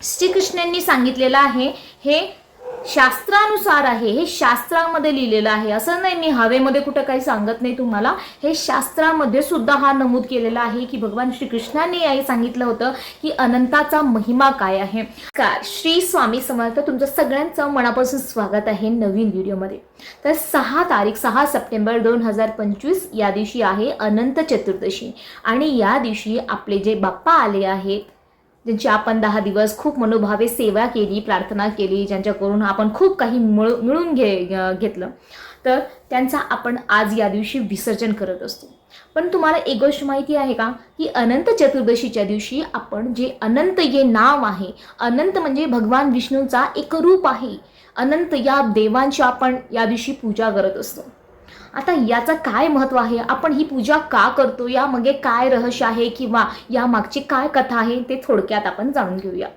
श्रीकृष्णांनी सांगितलेलं आहे हे शास्त्रानुसार आहे हे शास्त्रामध्ये लिहिलेलं आहे. असं नाही मी हवेमध्ये कुठं काही सांगत नाही तुम्हाला. हे शास्त्रामध्ये सुद्धा हा नमूद केलेला आहे की भगवान श्रीकृष्णाने याही सांगितलं होतं की अनंताचा महिमा काय आहे. का श्री स्वामी समर्थ तुमचं सगळ्यांचं मनापासून स्वागत आहे नवीन व्हिडिओमध्ये. तर सहा तारीख सहा सप्टेंबर दोन हजार पंचवीस या दिवशी आहे अनंत चतुर्दशी. आणि या दिवशी आपले जे बाप्पा आले आहेत ज्यांची आपण दहा दिवस खूप मनोभावे सेवा केली प्रार्थना केली ज्यांच्याकडून आपण खूप काही मिळ मिळून घे घेतलं. तर त्यांचा आपण आज या दिवशी विसर्जन करत असतो. पण तुम्हाला एक गोष्ट माहिती आहे का? की अनंत चतुर्दशीच्या दिवशी आपण जे अनंत हे नाव आहे अनंत म्हणजे भगवान विष्णूचा एक रूप आहे. अनंत या देवांची आपण या दिवशी पूजा करत असतो. आता याचं काय महत्त्व आहे? आपण ही पूजा का करतो? यामागे काय रहस्य आहे किंवा यामागची काय कथा आहे? ते थोडक्यात आपण जाणून घेऊया.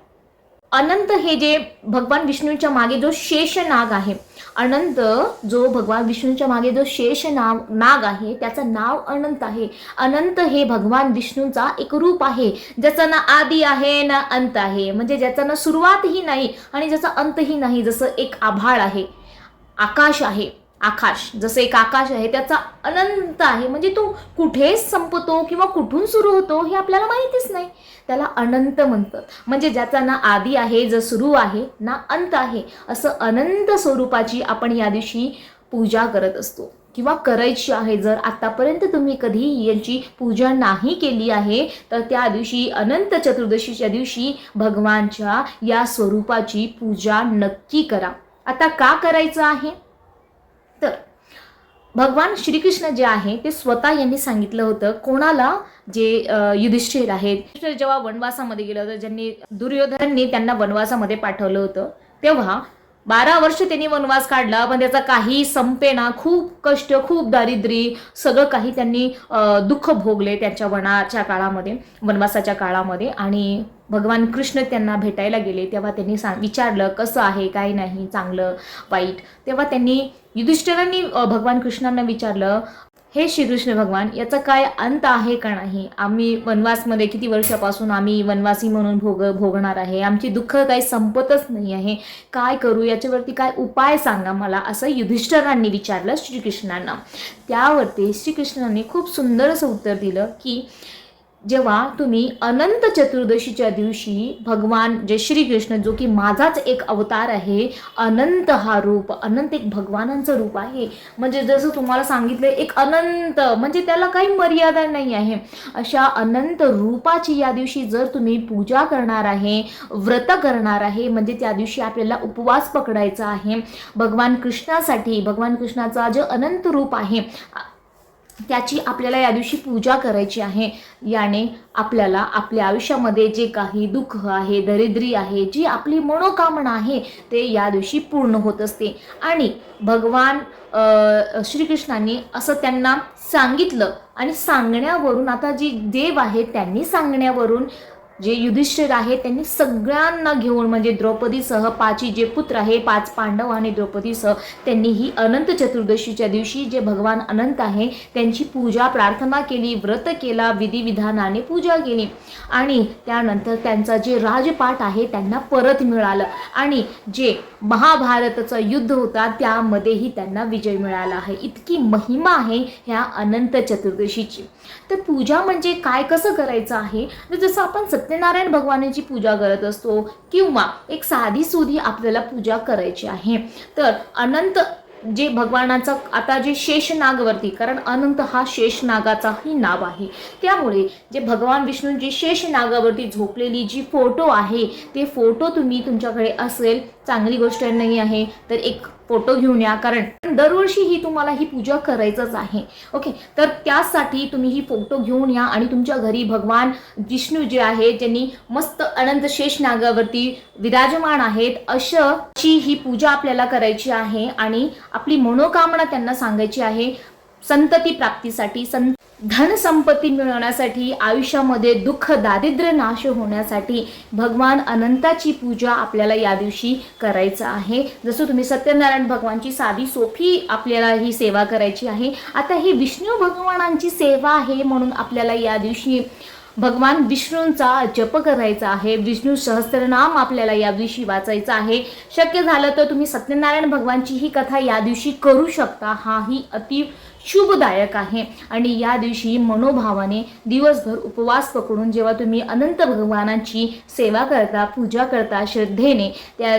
अनंत हे जे भगवान विष्णूच्या मागे जो शेष नाग आहे अनंत जो भगवान विष्णूच्या मागे जो शेष नाव नाग आहे त्याचं नाव अनंत आहे. अनंत हे भगवान विष्णूचा एक रूप आहे. ज्याचा ना आदी आहे ना अंत आहे. म्हणजे ज्याचा ना सुरुवातही नाही आणि ज्याचा अंतही नाही जसं एक आभाळ आहे आकाश आहे. आकाश. जसं एक आकाश आहे त्याचा अनंत आहे. म्हणजे तो कुठेच संपतो किंवा कुठून सुरू होतो हे आपल्याला माहितीच नाही. त्याला अनंत म्हणतात. म्हणजे ज्याचा ना आदी आहे जो सुरू आहे ना अंत आहे असं अनंत स्वरूपाची आपण या दिवशी पूजा करत असतो. किंवा करायची आहे जर आतापर्यंत तुम्ही कधी याची पूजा नाही केली आहे तर त्या दिवशी अनंत चतुर्दशीच्या दिवशी भगवानच्या या स्वरूपाची पूजा नक्की करा. आता का करायचं आहे? तर भगवान श्रीकृष्ण जे आहे ते स्वतः यांनी सांगितलं होतं. कोणाला जे युधिष्ठिर आहेत जेव्हा वनवासामध्ये गेलं होतं ज्यांनी दुर्योधनांनी त्यांना वनवासामध्ये पाठवलं होतं तेव्हा बारा वर्ष त्यांनी वनवास काढला पण त्याचा काही संपेना खूप कष्ट खूप दारिद्र्य सगळं काही त्यांनी दुःख भोगले त्यांच्या वनाच्या काळामध्ये वनवासाच्या काळामध्ये. आणि भगवान कृष्ण त्यांना भेटायला गेले तेव्हा त्यांनी सांग विचारलं कसं आहे? काय नाही? चांगलं? वाईट? तेव्हा त्यांनी युधिष्ठिरांनी भगवान कृष्णांना विचारलं हे श्रीकृष्ण भगवान याचा काय अंत आहे का नाही? आम्ही वनवासमध्ये किती वर्षापासून आम्ही वनवासी म्हणून भोग भोगणार आहे? आमची दुःख काही संपतच नाही आहे. काय करू? याच्यावरती काय उपाय सांगा मला? असं युधिष्ठरांनी विचारलं श्रीकृष्णांना. त्यावरती श्रीकृष्णांनी खूप सुंदर असं उत्तर दिलं की जेव्हा तुम्ही अनंत चतुर्दशीच्या दिवशी भगवान जे श्रीकृष्ण जो की माझाच एक अवतार आहे अनंत हा रूप अनंत एक भगवानांचं रूप आहे. म्हणजे जसं तुम्हाला सांगितलं एक अनंत म्हणजे त्याला काही मर्यादा नाही आहे. अशा अनंत रूपाची या दिवशी जर तुम्ही पूजा करणार आहे व्रत करणार आहे म्हणजे त्या दिवशी आपल्याला उपवास पकडायचा आहे. भगवान कृष्णासाठी भगवान कृष्णाचा जे अनंत रूप आहे त्याची आपल्याला या दिवशी पूजा करायची आहे. याने आपल्याला आपल्या आयुष्यामध्ये जे काही दुःख आहे दरिद्री आहे जी आपली मनोकामना आहे ते या दिवशी पूर्ण होत असते. आणि भगवान श्रीकृष्णांनी असं त्यांना सांगितलं. आणि सांगण्यावरून आता जी देव आहे त्यांनी सांगण्यावरून जे युधिष्ठिर आहे त्यांनी सगळ्यांना घेऊन म्हणजे द्रौपदीसह पाची जे पुत्र आहे पाच पांडव आणि द्रौपदीसह त्यांनी ही अनंत चतुर्दशीच्या दिवशी जे भगवान अनंत आहे त्यांची पूजा प्रार्थना केली व्रत केला विधिविधानाने पूजा केली. आणि त्यानंतर त्यांचा जे राजपाट आहे त्यांना परत मिळालं. आणि जे महाभारताचं युद्ध होता त्यामध्येही त्यांना विजय मिळाला आहे. इतकी महिमा आहे ह्या अनंत चतुर्दशीची. तर पूजा म्हणजे काय कसं करायचं आहे? तर जसं आपण सत्यनारायण भगवानाची पूजा करत असतो किंवा एक साधी सुधी आपल्याला पूजा करायची आहे. तर अनंत जे भगवानाचं आता जे शेषनागवरती कारण अनंत हा शेषनागाचाही नाव आहे. त्यामुळे जे भगवान विष्णूंची शेषनागावरती झोपलेली जी फोटो आहे ते फोटो तुम्ही तुमच्याकडे असेल चांगली गोष्ट नाही आहे तर एक फोटो घेऊन या. कारण दरवर्षी ही तुम्हाला ही पूजा करायचंच आहे. ओके तर त्यासाठी तुम्ही ही फोटो घेऊन या आणि तुमच्या घरी भगवान विष्णू जे आहे ज्यांनी मस्त अनंत शेष नागावरती विराजमान आहेत अशी ही पूजा आपल्याला करायची आहे आणि आपली मनोकामना त्यांना सांगायची आहे. संतती प्राप्तीसाठी सं धनसंपत्ती मिळवण्यासाठी आयुष्यामध्ये दुःख दारिद्र्य नाश होण्यासाठी भगवान अनंताची पूजा आपल्याला या दिवशी करायचं आहे. जसं तुम्ही सत्यनारायण भगवानची साधी सोपी आपल्याला ही सेवा करायची आहे. आता ही विष्णू भगवानांची सेवा आहे म्हणून आपल्याला या दिवशी भगवान विष्णूंचा जप करायचा आहे. विष्णू सहस्त्रनाम आपल्याला या दिवशी वाचायचं आहे. शक्य झालं तर तुम्ही सत्यनारायण भगवानची ही कथा या दिवशी करू शकता. हाही अति शुभदायक आहे. आणि या दिवशी मनोभावाने दिवसभर उपवास पकडून जेव्हा तुम्ही अनंत भगवानांची सेवा करता पूजा करता श्रद्धेने त्या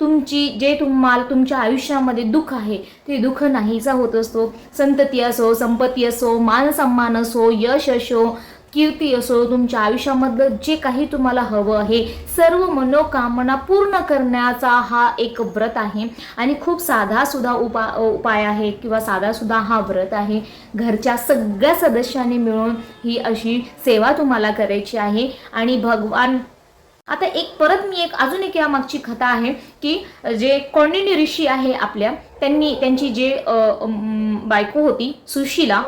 तुमची जे तुम्हाला तुमच्या आयुष्यामध्ये दुःख आहे ते दुःख नाहीसा होत असतो. संतती असो संपत्ती असो मानसन्मान असो यश असो कीर्ती असो तुमच्या आयुष्यामधलं जे काही तुम्हाला हवं आहे सर्व मनोकामना पूर्ण करण्याचा हा एक व्रत आहे. आणि खूप साधासुद्धा उपा उपाय आहे किंवा साधासुद्धा हा व्रत आहे. घरच्या सगळ्या सदस्यांनी मिळून ही अशी सेवा तुम्हाला करायची आहे. आणि भगवान आता एक परत मी एक अजून एक या मागची कथा आहे की जे कौंडिन्य ऋषी आहे आपल्या त्यांनी त्यांची जे बायको होती सुशीला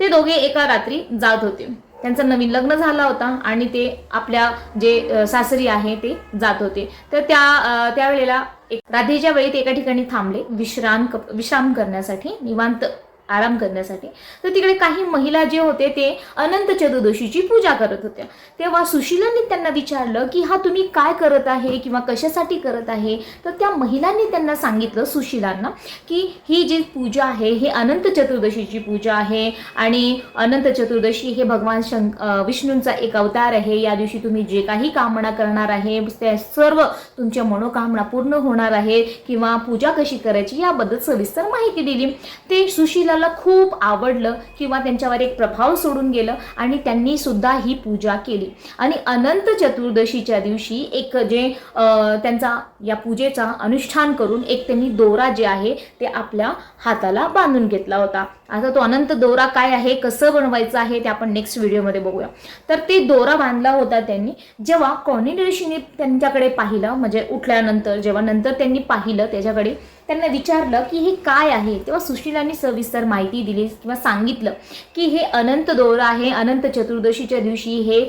ते दोघे एका रात्री जात होते. त्यांचं नवीन लग्न झाला होता आणि ते आपल्या जे सासरी आहे ते जात होते. तर त्या त्यावेळेला एक रात्रीच्या वेळी ते एका ठिकाणी थांबले विश्राम विश्राम करण्यासाठी निवांत आराम करण्यासाठी. तर तिकडे काही महिला जे होते ते अनंत चतुर्दशीची पूजा करत होत्या. तेव्हा सुशीलांनी त्यांना विचारलं की हा तुम्ही काय करत आहे किंवा कशासाठी करत आहे? तर त्या महिलांनी त्यांना सांगितलं सुशीलांना की ही जी पूजा आहे हे अनंत चतुर्दशीची पूजा आहे आणि अनंत चतुर्दशी हे भगवान शंक विष्णूंचा एक अवतार आहे. या दिवशी तुम्ही जे काही कामना करणार आहे त्या सर्व तुमच्या मनोकामना पूर्ण होणार आहे किंवा पूजा कशी करायची याबद्दल सविस्तर माहिती दिली. ते सुशीला सुशीलाला खूप आवडलं किंवा त्यांच्यावर एक प्रभाव सोडून गेलं आणि त्यांनी सुद्धा ही पूजा केली. आणि अनंत चतुर्दशीच्या दिवशी एक जे त्यांचा या पूजेचा अनुष्ठान करून एक त्यांनी दोरा जे आहे ते आपल्या हाताला बांधून घेतला होता. आता तो अनंत दोरा काय आहे कसं बनवायचं आहे ते आपण नेक्स्ट व्हिडिओमध्ये बघूया. तर ते दोरा बांधला होता त्यांनी. जेव्हा कौंडिन्य ऋषीने त्यांच्याकडे पाहिलं म्हणजे उठल्यानंतर जेव्हा नंतर त्यांनी पाहिलं त्याच्याकडे त्यांना विचारलं की हे काय आहे? तेव्हा सुशीलांनी सविस्तर माहिती दिली किंवा सांगितलं की हे अनंत दोरा आहे अनंत चतुर्दशीच्या दिवशी हे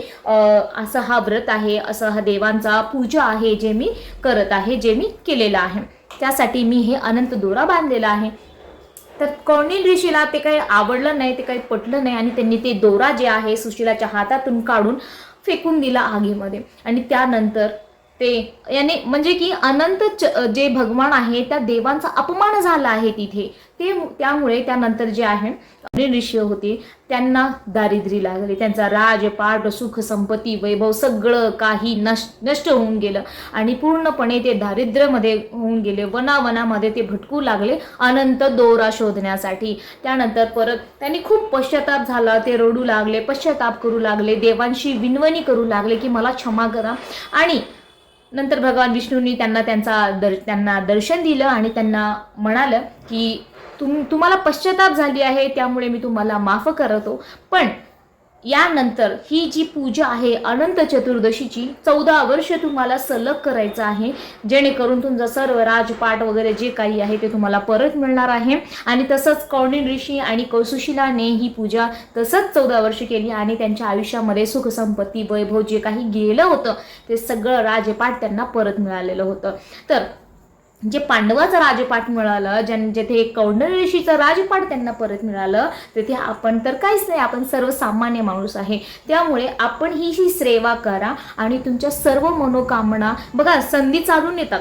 असं हा व्रत आहे असं हा देवांचा पूजा आहे जे मी करत आहे जे मी केलेलं आहे. त्यासाठी मी हे अनंत दोरा बांधलेला आहे. तर कौणिल ऋषीला ते काही आवडलं नाही ते काही पटलं नाही आणि त्यांनी ते दोरा जे आहे सुशीलाच्या हातातून काढून फेकून दिला आगीमध्ये. आणि त्यानंतर ते याने म्हणजे की अनंत च- जे भगवान आहे त्या देवांचा अपमान झाला आहे तिथे. ते त्यामुळे त्यानंतर जे आहे ऋषी होते त्यांना दारिद्र्य लागले. त्यांचा राजपाट सुख संपत्ती वैभव सगळं काही नष्ट नष्ट होऊन गेलं. आणि पूर्णपणे ते दारिद्र्यमध्ये होऊन गेले. वनावनामध्ये ते भटकू लागले अनंत दोरा शोधण्यासाठी. त्यानंतर परत त्यांनी खूप पश्चाताप झाला. ते रडू लागले पश्चाताप करू लागले. देवांशी विनवणी करू लागले की मला क्षमा करा. आणि नंतर भगवान विष्णूंनी त्यांना त्यांचा दर त्यांना दर्शन दिलं आणि त्यांना म्हणालं की तुम तुम्हाला पश्चाताप झाली आहे त्यामुळे मी तुम्हाला माफ करतो. पण यानंतर ही जी पूजा आहे अनंत चतुर्दशीची चौदा वर्ष तुम्हाला सलग करायचं आहे. जेणेकरून तुमचं सर्व राजपाट वगैरे जे काही आहे ते तुम्हाला परत मिळणार आहे. आणि तसंच कौंडिन ऋषी आणि कौसुशिलाने ही पूजा तसंच चौदा वर्ष केली आणि त्यांच्या आयुष्यामध्ये सुखसंपत्ती वैभव जे काही गेलं होतं ते सगळं राजपाट त्यांना परत मिळालेलं होतं. तर जे पांडवाचं राजपाट मिळालं ज्यां जेथे कौंडल ऋषीचं राजपाट त्यांना परत मिळालं तेथे आपण तर काहीच नाही आपण सर्वसामान्य माणूस आहे. त्यामुळे आपण ही ही सेवा करा आणि तुमच्या सर्व मनोकामना बघा संधी चालून येतात.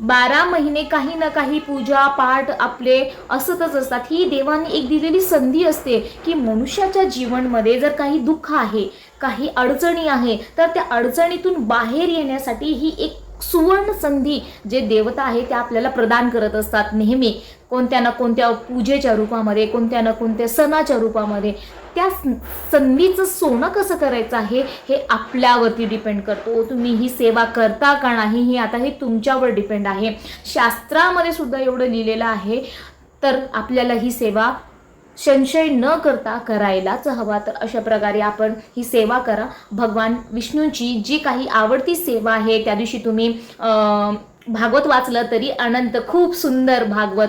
बारा महिने काही ना काही पूजा पाठ आपले असतच असतात. ही देवाने एक दिलेली संधी असते की मनुष्याच्या जीवनमध्ये जर काही दुःख आहे काही अडचणी आहे तर त्या अडचणीतून बाहेर येण्यासाठी ही एक सुवर्ण संधी जे देवता आहे ते आपल्याला प्रदान करत असतात नेहमी. कोणत्या ना कोणत्या पूजेच्या रूपामध्ये कोणत्या ना कोणत्या सणाच्या रूपामध्ये. त्या संधीचं सोनं कसं करायचं आहे हे आपल्यावरती डिपेंड करतो. तुम्ही ही सेवा करता का नाही हे आता हे तुमच्यावर डिपेंड आहे. शास्त्रामध्ये सुद्धा एवढं लिहिलेलं आहे. तर आपल्याला ही सेवा संशय न करता करायलाच हवा. तर अशा प्रकारे आपण ही सेवा करा. भगवान विष्णूंची जी काही आवडती सेवा आहे त्या दिवशी तुम्ही भागवत वाचलं तरी अनंत खूप सुंदर भागवत.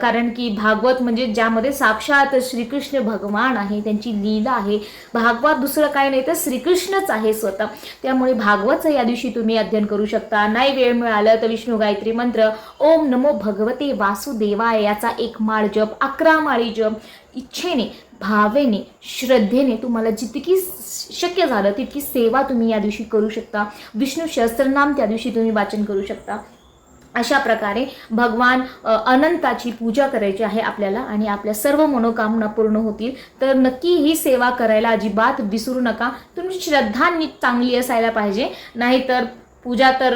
कारण की भागवत म्हणजे ज्यामध्ये साक्षात श्रीकृष्ण भगवान आहे त्यांची लीला आहे. भागवत दुसरं काय नाही तर श्रीकृष्णच आहे स्वतः. त्यामुळे भागवतचं या दिवशी तुम्ही अध्ययन करू शकता. नाही वेळ मिळालं तर विष्णू गायत्री मंत्र ओम नमो भगवते वासुदेवाय याचा एक माळ जप अकरा माळी जप. इच्छेने भावेने श्रद्धेने तुम्हाला जितकी शक्य झालं तितकी सेवा तुम्ही या दिवशी करू शकता. विष्णू सहस्त्रनाम त्या दिवशी तुम्ही वाचन करू शकता. अशा प्रकारे भगवान अनंताची पूजा करायची आहे आपल्याला आणि आपल्या सर्व मनोकामना पूर्ण होतील. तर नक्की ही सेवा करायला अजिबात विसरू नका. तुमची श्रद्धा चांगली असायला पाहिजे. नाहीतर पूजा तर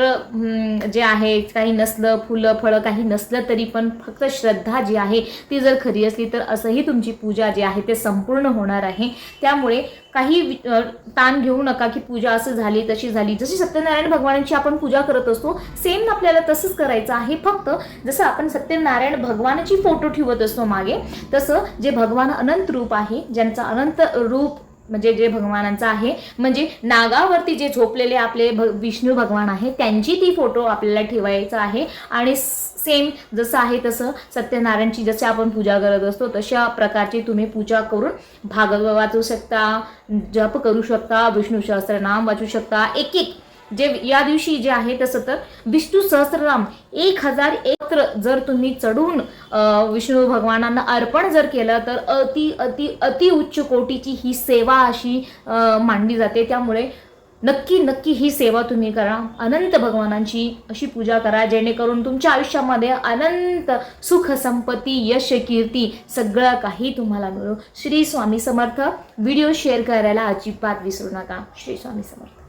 जे आहे काही नसलं फुलं फळं काही नसलं तरी पण फक्त श्रद्धा जी आहे ती जर खरी असली तर असंही तुमची पूजा जी आहे ते संपूर्ण होणार आहे. त्यामुळे काही वि- ताण घेऊ नका की पूजा असं झाली तशी झाली. जशी सत्यनारायण भगवानांची आपण पूजा करत असतो सेम आपल्याला तसंच करायचं आहे. फक्त जसं आपण सत्यनारायण भगवानाची फोटो ठेवत असतो मागे तसं जे भगवान अनंत रूप आहे ज्यांचा अनंत रूप म्हणजे जे भगवानांचं आहे म्हणजे नागावरती जे झोपलेले आपले भ विष्णू भगवान आहे त्यांची ती फोटो आपल्याला ठेवायचा आहे. आणि सेम जसं आहे तसं सत्यनारायणची जशी आपण पूजा करत असतो तशा प्रकारची तुम्ही पूजा करून भागवत वाचू शकता जप करू शकता विष्णू सहस्त्रनाम वाचू शकता एक एक जे या दिवशी जे आहे तसं तर विष्णू सहस्रराम एक हजार एकत्र जर तुम्ही चढून विष्णू भगवानांना अर्पण जर केलं तर अति अति अति उच्च कोटीची ही सेवा अशी मांडली जाते. त्यामुळे नक्की नक्की ही सेवा तुम्ही करा. अनंत भगवानांची अशी पूजा करा जेणेकरून तुमच्या आयुष्यामध्ये अनंत सुख संपत्ती यश कीर्ती सगळं काही तुम्हाला मिळो. श्री स्वामी समर्थ. व्हिडिओ शेअर करायला अजिबात विसरू नका. श्री स्वामी समर्थ.